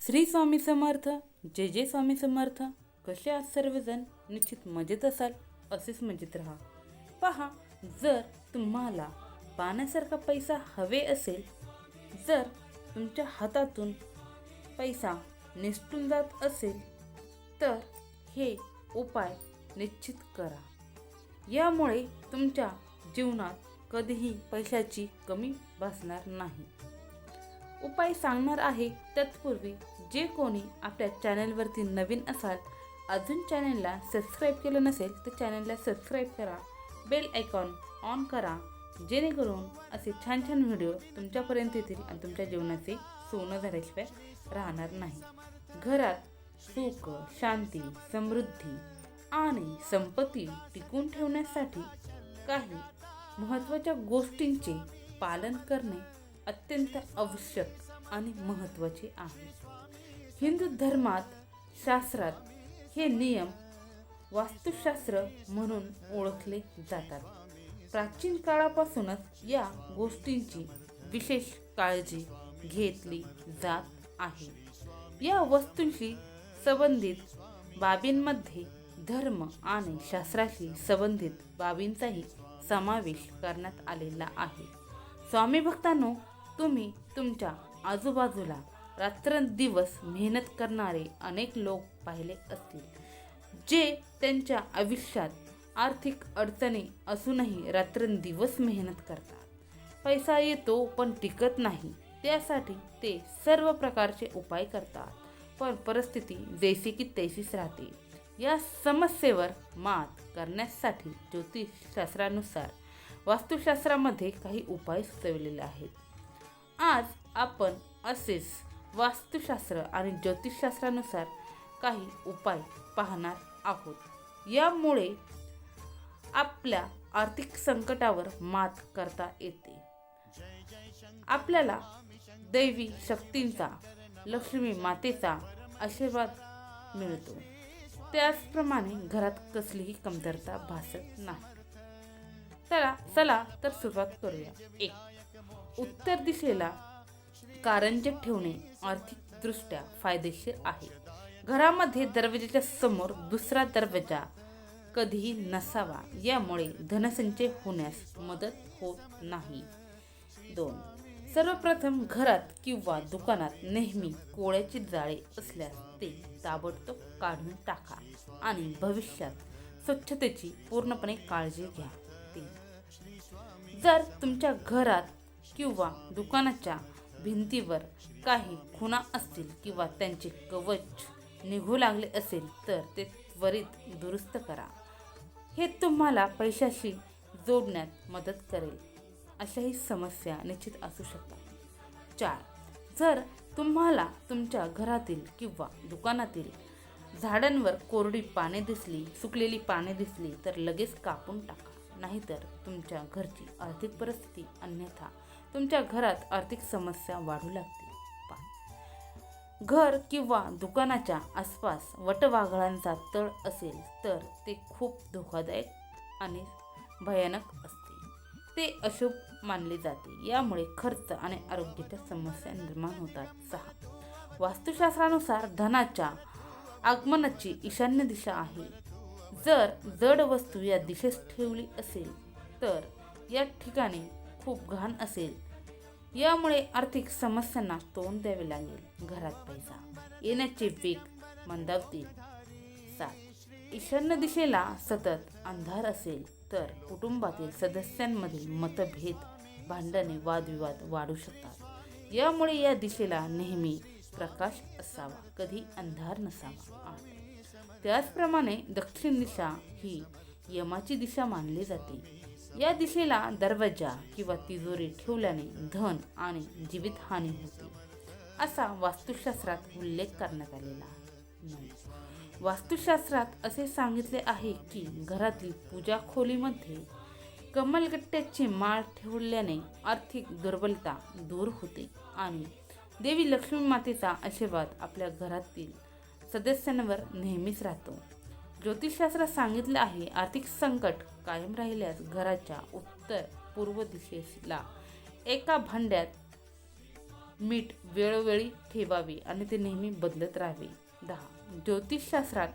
श्री स्वामी समर्थ जय जय स्वामी समर्थ. कसे आज सर्वजण? निश्चित मजेत असाल असेच मजेत राहा. पहा जर तुम्हाला पाण्यासारखा पैसा हवे असेल जर तुमच्या हातातून पैसा निसटून जात असेल तर हे उपाय निश्चित करा. यामुळे तुमच्या जीवनात कधीही पैशाची कमी भासणार नाही. उपाय सांगणार आहे. तत्पूर्वी जे कोणी आपल्या चॅनलवरती नवीन असाल अजून चॅनलला सबस्क्राईब केलं नसेल तर चॅनलला सबस्क्राईब करा. बेल आयकॉन ऑन करा. जेणेकरून असे छान छान व्हिडिओ तुमच्यापर्यंत येतील आणि तुमच्या जीवनाचे सोनं झाल्याशिवाय राहणार नाही. घरात सुख शांती समृद्धी आणि संपत्ती टिकून ठेवण्यासाठी काही महत्त्वाच्या गोष्टींचे पालन करणे अत्यंत आवश्यक आणि महत्त्वाचे आहे. हिंदू धर्मात शास्त्रात हे नियम वास्तुशास्त्र म्हणून ओळखले जातात. प्राचीन काळापासूनच या गोष्टींची विशेष काळजी घेतली जात आहे. या वस्तूंशी संबंधित बाबींमध्ये धर्म आणि शास्त्राशी संबंधित बाबींचाही समावेश करण्यात आलेला आहे. स्वामी भक्तांनो तुम्ही तुमच्या आजूबाजूला रात्रंदिवस मेहनत करणारे अनेक लोक पाहिले असतील जे त्यांच्या आयुष्यात आर्थिक अडचणी असूनही रात्रंदिवस मेहनत करतात. पैसा येतो पण टिकत नाही त्यासाठी ते सर्व प्रकारचे उपाय करतात. पण परिस्थिती जैसी की तैसीच राहते. या समस्येवर मात करण्यासाठी ज्योतिषशास्त्रानुसार वास्तुशास्त्रामध्ये काही उपाय सुचवलेले आहेत. आज आपण असेच वास्तुशास्त्र आणि ज्योतिषशास्त्रानुसार काही उपाय पाहणार आहोत. यामुळे आपल्या आर्थिक संकटावर मात करता येते. आपल्याला दैवी शक्तींचा लक्ष्मी मातेचा आशीर्वाद मिळतो. त्याचप्रमाणे घरात कसलीही कमतरता भासत नाही. चला चला तर सुरुवात करूया. एक उत्तर दिशेला कारंजे ठेवणे आर्थिकदृष्ट्या फायदेशीर आहे. घरामध्ये दरवाजाच्या समोर दुसरा दरवाजा कधीही नसावा यामुळे धनसंचय होण्यास मदत होत नाही. दोन सर्वप्रथम घरात किंवा दुकानात नेहमी कोळ्याची जाळे असल्यास ते ताबडतोब काढून टाका आणि भविष्यात स्वच्छतेची पूर्णपणे काळजी घ्या. तीन जर तुमच्या घरात किंवा दुकानाच्या भिंतीवर काही खुणा असतील किंवा त्यांचे कवच निघू लागले असेल तर ते त्वरित दुरुस्त करा. हे तुम्हाला पैशाशी जोडण्यात मदत करेल. अशाही समस्या निश्चित असू शकतात. चार. जर तुम्हाला तुमच्या घरातील किंवा दुकानातील झाडांवर कोरडी पाने दिसली सुकलेली पाने दिसली तर लगेच कापून टाका. नाहीतर तुमच्या घरची आर्थिक परिस्थिती अन्यथा तुमच्या घरात आर्थिक समस्या वाढू लागतील. घर किंवा दुकानाच्या आसपास वटवाघळांचा तळ असेल तर ते खूप धोकादायक आणि भयानक असते. ते अशुभ मानले जाते. यामुळे खर्च आणि आरोग्याच्या समस्या निर्माण होतात. सहा. वास्तुशास्त्रानुसार धनाच्या आगमनाची ईशान्य दिशा आहे. जर जड वस्तू या दिशेस ठेवली असेल तर या ठिकाणी खूप घाण असेल. यामुळे आर्थिक समस्यांना तोंड द्यावे लागेल. घरात पैसा. येण्याचे पीक मंदावतील. सात. ईशान्य दिशेला सतत अंधार असेल तर कुटुंबातील सदस्यांमधील मतभेद भांडणे वादविवाद वाढू शकतात. यामुळे या दिशेला नेहमी प्रकाश असावा कधी अंधार नसावा. त्याचप्रमाणे दक्षिण दिशा ही यमाची दिशा मानली जाते. या दिशेला दरवाजा किंवा तिजोरी ठेवल्याने धन आणि जीवितहानी होते. असा वास्तुशास्त्रात उल्लेख करण्यात आलेला आहे वास्तुशास्त्रात असे सांगितले आहे की घरातील पूजा खोलीमध्ये कमलगट्ट्याची माळ ठेवल्याने आर्थिक दुर्बलता दूर होते आणि देवी लक्ष्मी मातेचा आशीर्वाद आपल्या घरातील सदस्यांवर नेहमीच राहतो. ज्योतिषशास्त्रात सांगितले आहे आर्थिक संकट कायम राहिल्यास घराच्या उत्तर पूर्व दिशेला एका भांड्यात मीठ वेळोवेळी ठेवावे आणि ते नेहमी बदलत राहावे. दहा. ज्योतिषशास्त्रात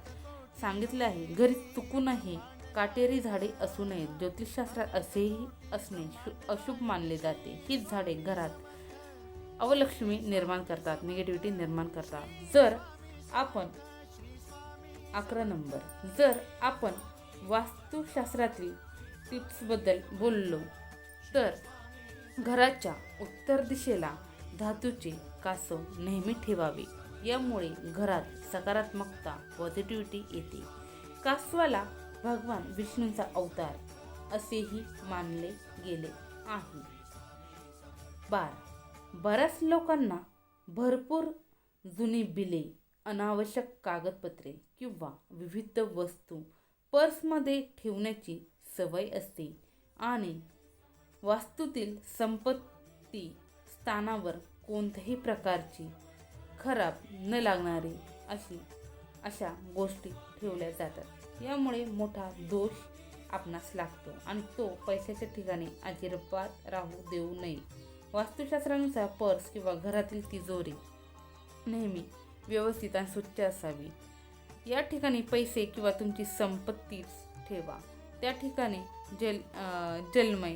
सांगितले आहे घरी चुकूनही काटेरी झाडे असू नयेत. ज्योतिषशास्त्रात असेही असणे शु- अशुभ मानले जाते. हीच झाडे घरात अवलक्ष्मी निर्माण करतात निगेटिव्हिटी निर्माण करतात. जर आपण अकरा नंबर. जर आपण वास्तुशास्त्रातील टिप्सबद्दल बोललो तर घराच्या उत्तर दिशेला धातूचे कासव नेहमी ठेवावे. यामुळे घरात सकारात्मकता पॉझिटिव्हिटी येते. कासवाला भगवान विष्णूंचा अवतार असेही मानले गेले आहे. बार. बऱ्याच लोकांना भरपूर जुनी बिले अनावश्यक कागदपत्रे किंवा विविध वस्तू पर्समध्ये ठेवण्याची सवय असते आणि वास्तूतील संपत्ती स्थानावर कोणत्याही प्रकारची खराब न लागणारी अशी अशा गोष्टी ठेवल्या जातात. यामुळे मोठा दोष आपणास लागतो आणि तो पैशाच्या ठिकाणी अजिबात राहू देऊ नये. वास्तुशास्त्रानुसार पर्स किंवा घरातील तिजोरी नेहमी व्यवस्थित आणि स्वच्छ असावी. या ठिकाणी पैसे किंवा तुमची संपत्ती ठेवा. त्या ठिकाणी जल जलमय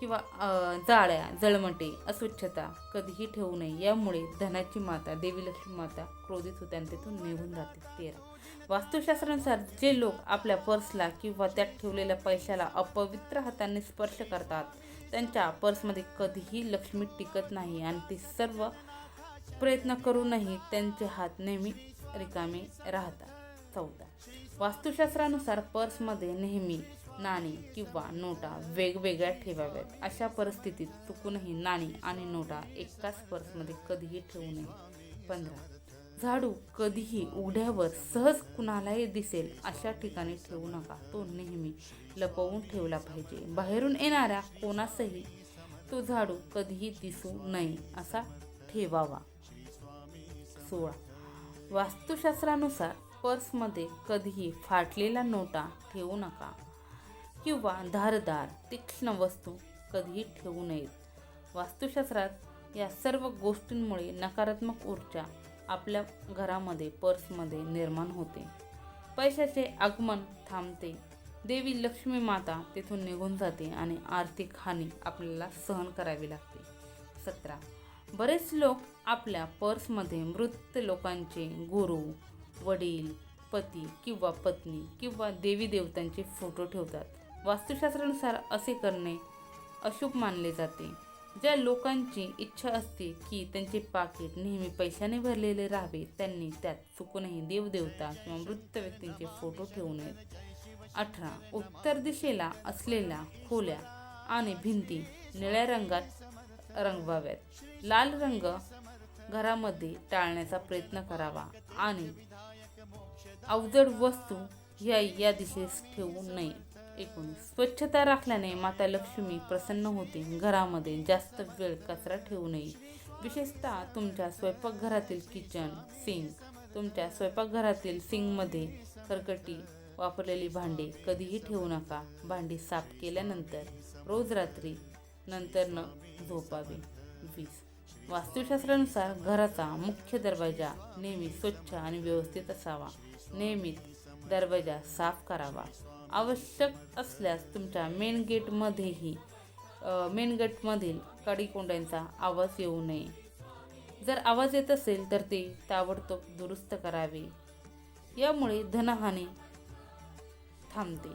किंवा जाळ्या जळमटे अस्वच्छता कधीही ठेवू नये. यामुळे धनाची माता देवी लक्ष्मी माता क्रोधित होते आणि तिथून निघून जाते. तेरा. वास्तुशास्त्रानुसार जे लोक आपल्या पर्सला किंवा त्यात ठेवलेल्या पैशाला अपवित्र हाताने स्पर्श करतात त्यांच्या पर्समध्ये कधीही लक्ष्मी टिकत नाही आणि ते सर्व प्रयत्न करूनही त्यांचे हात नेहमी रिकामे राहतात. चौदा. वास्तुशास्त्रानुसार पर्समध्ये नेहमी नाणी किंवा नोटा वेगवेगळ्या ठेवाव्यात. अशा परिस्थितीत चुकूनही नाणी आणि नोटा एकाच पर्समध्ये कधीही ठेवू नये. पंधरा. झाडू कधीही उघड्यावर सहज कुणालाही दिसेल अशा ठिकाणी ठेवू नका. तो नेहमी लपवून ठेवला पाहिजे. बाहेरून येणाऱ्या कोणासही तो झाडू कधीही दिसू नये असा ठेवावा. सोळा. वास्तुशास्त्रानुसार पर्समध्ये कधीही फाटलेला नोटा ठेवू नका किंवा धारदार तीक्ष्ण वस्तू कधीही ठेवू नयेत. वास्तुशास्त्रात या सर्व गोष्टींमुळे नकारात्मक ऊर्जा आपल्या घरामध्ये पर्समध्ये निर्माण होते. पैशाचे आगमन थांबते. देवी लक्ष्मी माता तिथून निघून जाते आणि आर्थिक हानी आपल्याला सहन करावी लागते. सतरा. बरेच लोक आपल्या पर्समध्ये मृत लोकांचे गुरु वडील पती किंवा पत्नी किंवा देवी देवतांचे फोटो ठेवतात. वास्तुशास्त्रानुसार असे करणे अशुभ मानले जाते. ज्या लोकांची इच्छा असते की त्यांचे पाकिट नेहमी पैशाने भरलेले राहावे त्यांनी त्यात चुकूनही देवदेवता किंवा मृत व्यक्तींचे फोटो ठेवू नयेत. अठरा. उत्तर दिशेला असलेल्या खोल्या आणि भिंती निळ्या रंगात रंगवाव्यात. लाल रंग घरामध्ये टाळण्याचा प्रयत्न करावा आणि अवजड वस्तू ह्या या दिशेस ठेवू नये. एकूण स्वच्छता राखल्याने माता लक्ष्मी प्रसन्न होते. घरामध्ये जास्त वेळ कचरा ठेवू नये. विशेषतः तुमच्या स्वयंपाकघरातील किचन सिंक तुमच्या स्वयंपाकघरातील सिंकमध्ये खरकटी वापरलेली भांडे कधीही ठेवू नका. भांडी साफ केल्यानंतर रोज रात्री नंतर न झोपावे. वीस. वास्तुशास्त्रानुसार घराचा मुख्य दरवाजा नेहमी स्वच्छ आणि व्यवस्थित असावा. नियमित दरवाजा साफ करावा. आवश्यक असल्यास तुमच्या मेन गेटमध्येही मेन गेटमधील कडीकोंड्यांचा आवाज येऊ नये. जर आवाज येत असेल तर ते ताबडतोब दुरुस्त करावे. यामुळे धनहानी थांबते.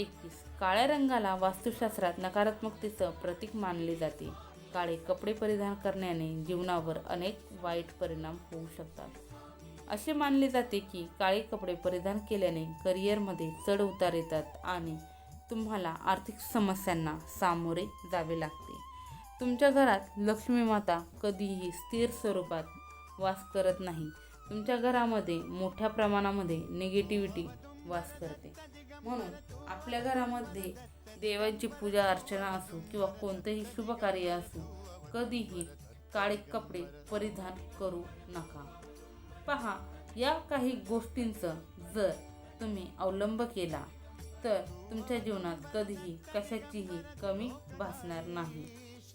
एकवीस काळ्या रंगाला वास्तुशास्त्रात नकारात्मकतेचं प्रतीक मानले जाते. काळे कपडे परिधान करण्याने जीवनावर अनेक वाईट परिणाम होऊ शकतात. असे मानले जाते की काळे कपडे परिधान केल्याने करिअरमध्ये चढ उतार येतात आणि तुम्हाला आर्थिक समस्यांना सामोरे जावे लागते. तुमच्या घरात लक्ष्मी माता कधीही स्थिर स्वरूपात वास करत नाही. तुमच्या घरामध्ये मोठ्या प्रमाणामध्ये निगेटिव्हिटी वास करते. म्हणून आपल्या घरामध्ये देवांची पूजा अर्चना असो किंवा कोणतंही शुभ कार्य असो कधीही काळे कपडे परिधान करू नका. पहा या काही गोष्टींचं जर तुम्ही अवलंब केला तर तुमच्या जीवनात कधीही कशाचीही कमी भासणार नाही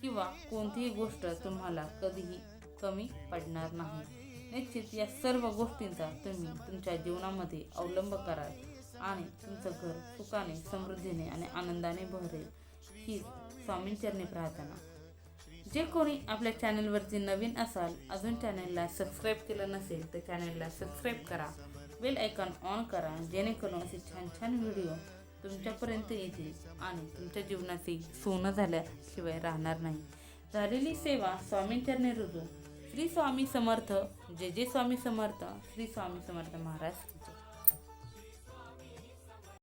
किंवा कोणतीही गोष्ट तुम्हाला कधीही कमी पडणार नाही. निश्चित या सर्व गोष्टींचा तुम्ही तुमच्या जीवनामध्ये अवलंब कराल. आणि तुमचं घर सुखाने समृद्धीने आणि आनंदाने भरेल. ही स्वामींचरणी प्रार्थना. जे कोणी आपल्या चॅनलवरती नवीन असाल अजून चॅनलला सबस्क्राईब केलं नसेल तर चॅनलला सबस्क्राईब करा. बेल आयकॉन ऑन करा जेणेकरून असे छान छान व्हिडिओ तुमच्यापर्यंत येतील आणि तुमच्या जीवनाची सोनं झाल्याशिवाय राहणार नाही. झालेली सेवा स्वामींचरणी रुजू. श्री स्वामी समर्थ जे जे स्वामी समर्थ श्री स्वामी समर्थ महाराज.